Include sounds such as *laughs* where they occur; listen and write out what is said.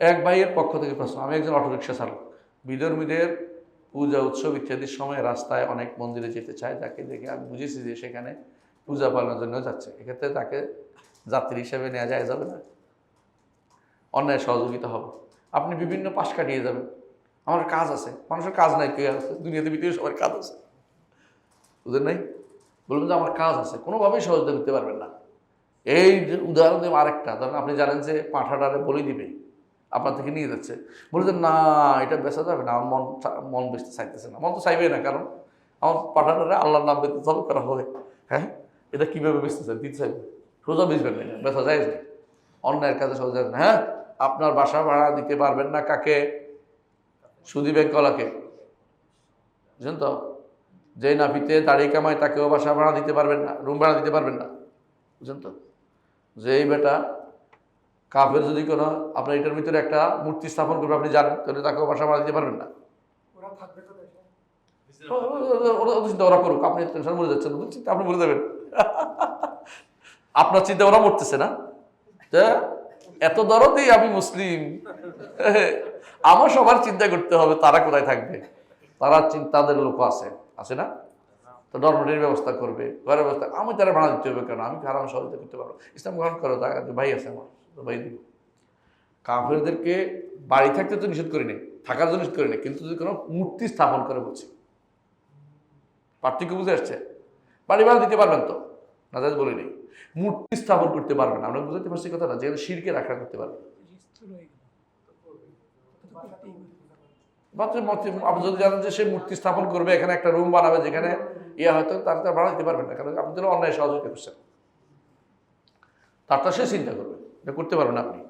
এক ভাইয়ের পক্ষ থেকে প্রশ্ন, আমি একজন অটোরিকশা চালক। বিধর্মীদের পূজা, উৎসব ইত্যাদির সময় রাস্তায় অনেক মন্দিরে যেতে চায় যাকে দেখে আমি বুঝেছি যে সেখানে পূজা পালনের জন্য যাচ্ছে। এক্ষেত্রে তাকে যাত্রী হিসেবে নেওয়া যায়, যাবে না। অন্যায় সহযোগিতা হবে। আপনি বিভিন্ন পাশ কাটিয়ে যাবেন। আমার কাজ আছে। মানুষের কাজ নাই কে আছে। দুনিয়াতে ভিতরে সবার কাজ আছে। বুঝলেন নাই? বলবেন যে আমার কাজ আছে। কোনোভাবেই সহযোগিতা করতে পারবেন না। এই উদাহরণ দেব আরেকটা, ধরেন আপনি জানেন যে পাঁঠাটারে বলি দিবে। আপনার থেকে নিয়ে যাচ্ছে। বলছেন না, এটা বেচা যাবে না, আমার মন মন বেচতে চাইতেছে না। মন তো চাইবে না, কারণ আমার পাঠাটারে আল্লাহর নাম বেচতে তবে করা হবে। হ্যাঁ? এটা কীভাবে বেচতে চাই? দিতে চাইবে? সোজা বেচবেন না বেচা যায় না। অন্যায়ের কাজে সহজে না। হ্যাঁ? আপনার বাসা ভাড়া দিতে পারবেন না কাকে? সুদী ব্যাংকলাকে বুঝলেন তো? যে নাপিতে দাড়ি কামায় তাকেও বাসা ভাড়া দিতে পারবেন না, রুম ভাড়া দিতে পারবেন না। বুঝলেন তো? যে বেটা কাফের যদি কোনো আপনার এটার ভিতরে একটা মূর্তি স্থাপন করবে আপনি জানেন তাহলে তাকেও বাসা ভাড়া দিতে পারবেন না। ওরা থাকবে তো দেশে। ও- ও- ও- ওরা ওদের চিন্তা ওরা করুক আপনি টেনশন মরে যাচ্ছেন চিন্তা আপনি মরে যাবেন। *laughs* আপনার চিন্তা ওরা মরতেছে না। এত দরদেই আমি মুসলিম। *laughs* আমার সবার চিন্তা করতে হবে তারা কোথায় থাকবে? তারা চিন্তাদের লোক আছে আছে না? তো ডরমেটের ব্যবস্থা করবে, ঘরের ব্যবস্থা, আমি তারা ভাড়া দিতে হবে কেন? আমি খারাপ সহযোগিতা করতে পারব। ইসলাম গ্রহণ করো, তা ভাই আছে আমার ভাই দিব। কাফেরদেরকে বাড়ি থাকতে তো নিষেধ করি নাই, থাকার জন্য নিষেধ করি নাই, কিন্তু যদি কোনো মূর্তি স্থাপন করে বলছি, পার্থক্য বুঝে আসছে? বাড়ি ভাড়া দিতে পারবেন তো? না যাই বলি নেই। মূর্তি স্থাপন করতে পারবেন, আমরা বুঝতে পারছি কথাটা যেখানে শিরকে রাখা করতে পারবেন মাত্র মূর্তি আপনি যদি জানেন যে সে মূর্তি স্থাপন করবে, এখানে একটা রুম বানাবে যেখানে ইয়ে হয়তো তার তার ভাড়া দিতে পারবেন না, কারণ আপনি তো অন্যায় সহযোগিতা করছেন। তার তো সে চিন্তা করবে করতে পারবেন আপনি।